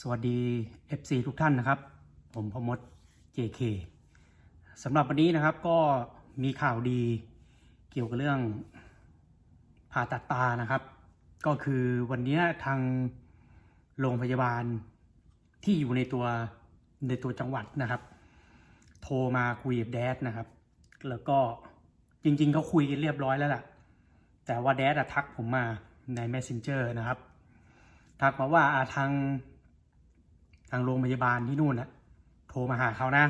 สวัสดี FC ทุกท่านนะครับ ผมพมด JK สำหรับวันนี้นะครับก็มีข่าวดีเกี่ยวกับเรื่องผ่าตัดตานะครับ ก็คือวันนี้ทางโรงพยาบาลที่อยู่ในตัวในตัวจังหวัดนะครับ โทรมาคุยกับแดดนะครับ แล้วก็จริงๆเขาคุยกันเรียบร้อยแล้วล่ะ แต่ว่าแดดอะทักผมมาใน Messenger นะครับ ทักมาว่าอาทางางโรงพยาบาลที่นู่นนะโทรมาหาเขานะ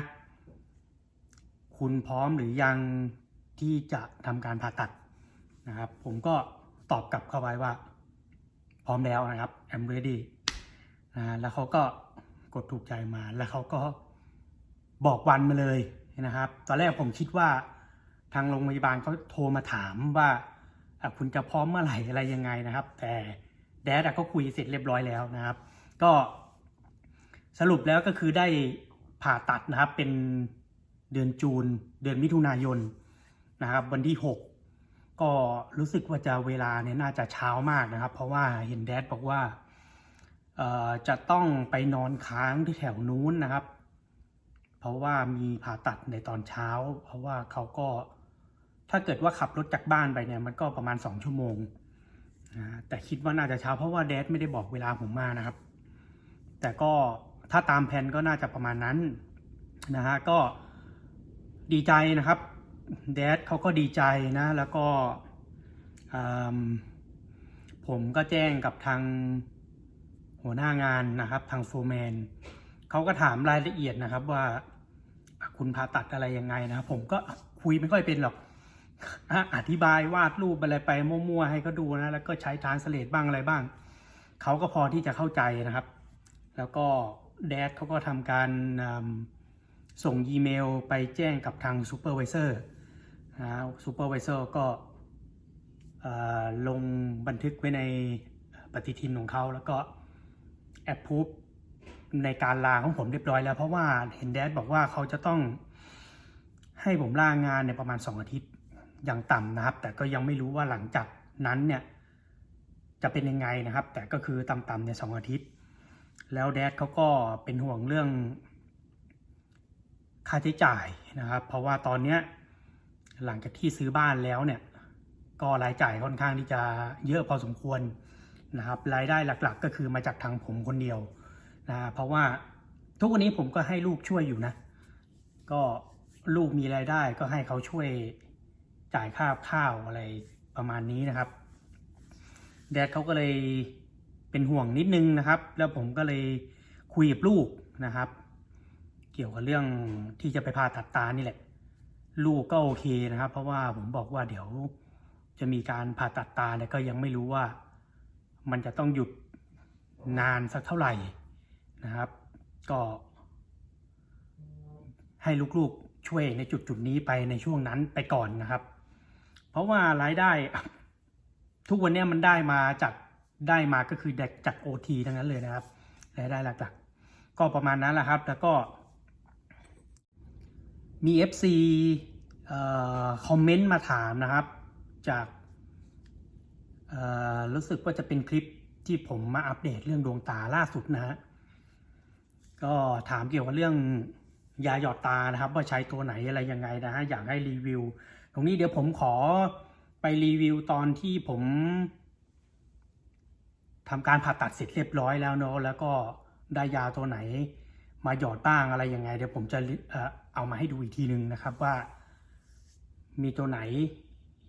คุณพร้อมหรือยังที่จะทำการผ่าตัดนะครับ ผมก็ตอบกลับเข้าไปว่า พร้อมแล้วนะครับ I'm ready นะแล้วเขาก็กดถูกใจมาแล้วเขาก็บอกวันมาเลยนะครับ ตอนแรกผมคิดว่าทางโรงพยาบาลเขาโทรมาถามว่าคุณจะพร้อมเมื่อไหร่อะไรยังไงนะครับ แต่แดดก็คุยเสร็จเรียบร้อยแล้วนะครับ ก็ สรุปแล้วก็คือได้ผ่าตัดนะครับเป็นเดือนจูน เดือนมิถุนายนนะครับ วันที่ 6 ก็รู้สึกว่าจะเวลาเนี่ยน่าจะเช้ามากนะครับ เพราะว่าเห็นแดดบอกว่าจะต้องไปนอนค้างที่แถวนู้นนะครับ เพราะว่ามีผ่าตัดในตอนเช้า เพราะว่าเขาก็ถ้าเกิดว่าขับรถจากบ้านไปเนี่ยมันก็ประมาณ 2 ชั่วโมงนะแต่คิดว่าน่าจะเช้าเพราะว่าแดดไม่ได้บอกเวลาผมมานะครับ แต่ก็ ถ้าตามแผนก็น่าจะประมาณนั้นนะฮะก็ดีใจนะครับแดดเขาก็ดีใจนะแล้วก็ผมก็แจ้งกับทางหัวหน้างานนะครับ ทางโฟร์แมนเขาก็ถามรายละเอียดนะครับว่าคุณผ่าตัดอะไรยังไงนะผมก็คุยไม่ค่อยเป็นหรอกอธิบายวาดรูปอะไรไปมั่วๆให้เขาดูนะแล้วก็ใช้ทานสเลตบ้างอะไรบ้างเขาก็พอที่จะเข้าใจนะครับ แล้วก็ แดดเขาก็ทำการส่งอีเมลไปแจ้งกับทางซูเปอร์วิเซอร์นะซูเปอร์วิเซอร์ก็ลงบันทึกไว้ในปฏิทินของเขาแล้วก็แอปพูฟในการลาของผมเรียบร้อยแล้ว เพราะว่าเห็นแดดบอกว่าเขาจะต้องให้ผมลางานในประมาณ 2 อาทิตย์อย่างต่ำนะครับ แต่ก็ยังไม่รู้ว่าหลังจากนั้นเนี่ยจะเป็นยังไงนะครับ แต่ก็คือต่ำๆเนี่ยสองอาทิตย์ แล้วแดดเขาก็เป็นห่วงเรื่องค่าใช้จ่ายนะครับ เพราะว่าตอนเนี้ยหลังจากที่ซื้อบ้านแล้วเนี่ย ก็รายจ่ายค่อนข้างที่จะเยอะพอสมควรนะครับ รายได้หลักๆก็คือมาจากทางผมคนเดียวนะเพราะว่าทุกวันนี้ผมก็ให้ลูกช่วยอยู่นะ ก็ลูกมีรายได้ก็ให้เขาช่วยจ่ายค่าข้าวอะไรประมาณนี้นะครับ แดดเขาก็เลย เป็นห่วงนิดนึงนะครับ แล้วผมก็เลยคุยกับลูกนะครับ เกี่ยวกับเรื่องที่จะไปผ่าตัดตานี่แหละ ลูกก็โอเคนะครับ เพราะว่าผมบอกว่าเดี๋ยวจะมีการผ่าตัดตาเนี่ยก็ยังไม่รู้ว่า มันจะต้องหยุดนานสักเท่าไหร่นะครับ ก็ ให้ลูกๆช่วยในจุดจุดๆนี้ไปในช่วงนั้นไปก่อนนะครับ เพราะว่ารายได้ ทุกวันนี้มันได้มาจาก ได้มาก็คือแดกจากโอทีทั้งนั้นเลยนะครับรายได้หลักๆ ก็ประมาณนั้นแหละครับ แล้วก็ มี FC เอ่อคอมเมนต์มาถามนะครับ จากเอ่อรู้สึกว่าจะเป็นคลิปที่ผมมาอัปเดตเรื่องดวงตาล่าสุดนะฮะก็ถามเกี่ยวกับเรื่องยาหยอดตานะครับ ว่าใช้ตัวไหนอะไรยังไงนะฮะอยากให้รีวิว ตรงนี้เดี๋ยวผมขอไปรีวิวตอนที่ผม ทำการผ่าตัดเสร็จเรียบร้อยแล้วเนอะแล้วก็ได้ยาตัวไหน มาหยอดบ้างอะไรยังไง เดี๋ยวผมจะเอามาให้ดูอีกทีนึงนะครับว่า มีตัวไหน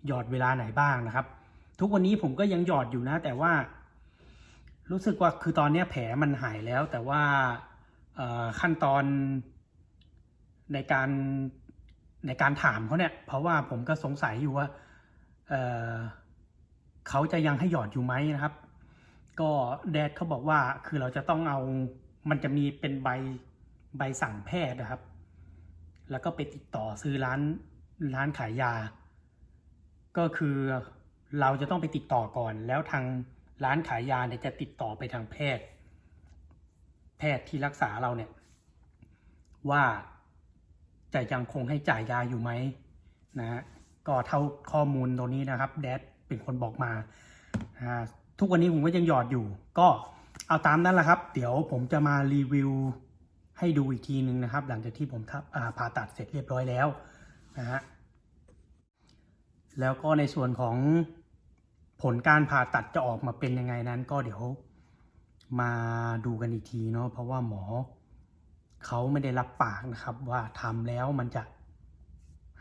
หยอดเวลาไหนบ้างนะครับ ทุกวันนี้ผมก็ยังหยอดอยู่นะ แต่ว่า รู้สึกว่าคือตอนนี้แผลมันหายแล้ว แต่ว่าขั้นตอนในการในการถามเขาเนี่ย เพราะว่าผมก็สงสัยอยู่ว่าเเขาจะยังให้หยอดอยู่ไหมนะครับ ก็แดดเขาบอกว่าคือเราจะต้องเอามันจะมีเป็นใบใบสั่งแพทย์นะครับ แล้วก็ไปติดต่อซื้อร้านร้านขายยา ก็คือเราจะต้องไปติดต่อก่อน แล้วทางร้านขายยาเนี่ยจะติดต่อไปทางแพทย์ แพทย์ที่รักษาเราเนี่ย ว่าจะยังคงให้จ่ายยาอยู่ไหมนะฮะก็เท่าข้อมูลตัวนี้นะครับ แดดเป็นคนบอกมาอ่า ทุกวันนี้ผมก็ยังหยอดอยู่ ก็เอาตามนั้นแหละครับ เดี๋ยวผมจะมารีวิวให้ดูอีกทีหนึ่งนะครับ หลังจากที่ผมผ่าตัดเสร็จเรียบร้อยแล้วนะฮะแล้วก็ในส่วนของผลการผ่าตัดจะออกมาเป็นยังไงนั้น ก็เดี๋ยวมาดูกันอีกทีเนาะเพราะว่าหมอเขาไม่ได้รับปากนะครับ ว่าทำแล้วมันจะ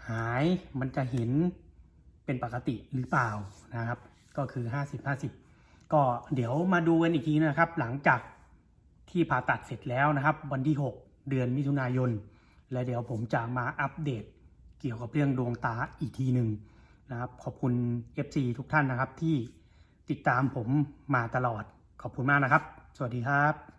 หายมันจะเห็นเป็นปกติหรือเปล่านะครับ ก็คือ 50 50 ก็เดี๋ยวมาดูกันอีกทีนะครับ หลังจากที่ผ่าตัดเสร็จแล้วนะครับ วันที่ 6 เดือนมิถุนายน และเดี๋ยวผมจะมาอัปเดตเกี่ยวกับเรื่องดวงตาอีกทีหนึ่งนะครับ ขอบคุณ FC ทุกท่านนะครับที่ติดตามผมมาตลอดขอบคุณมากนะครับ สวัสดีครับ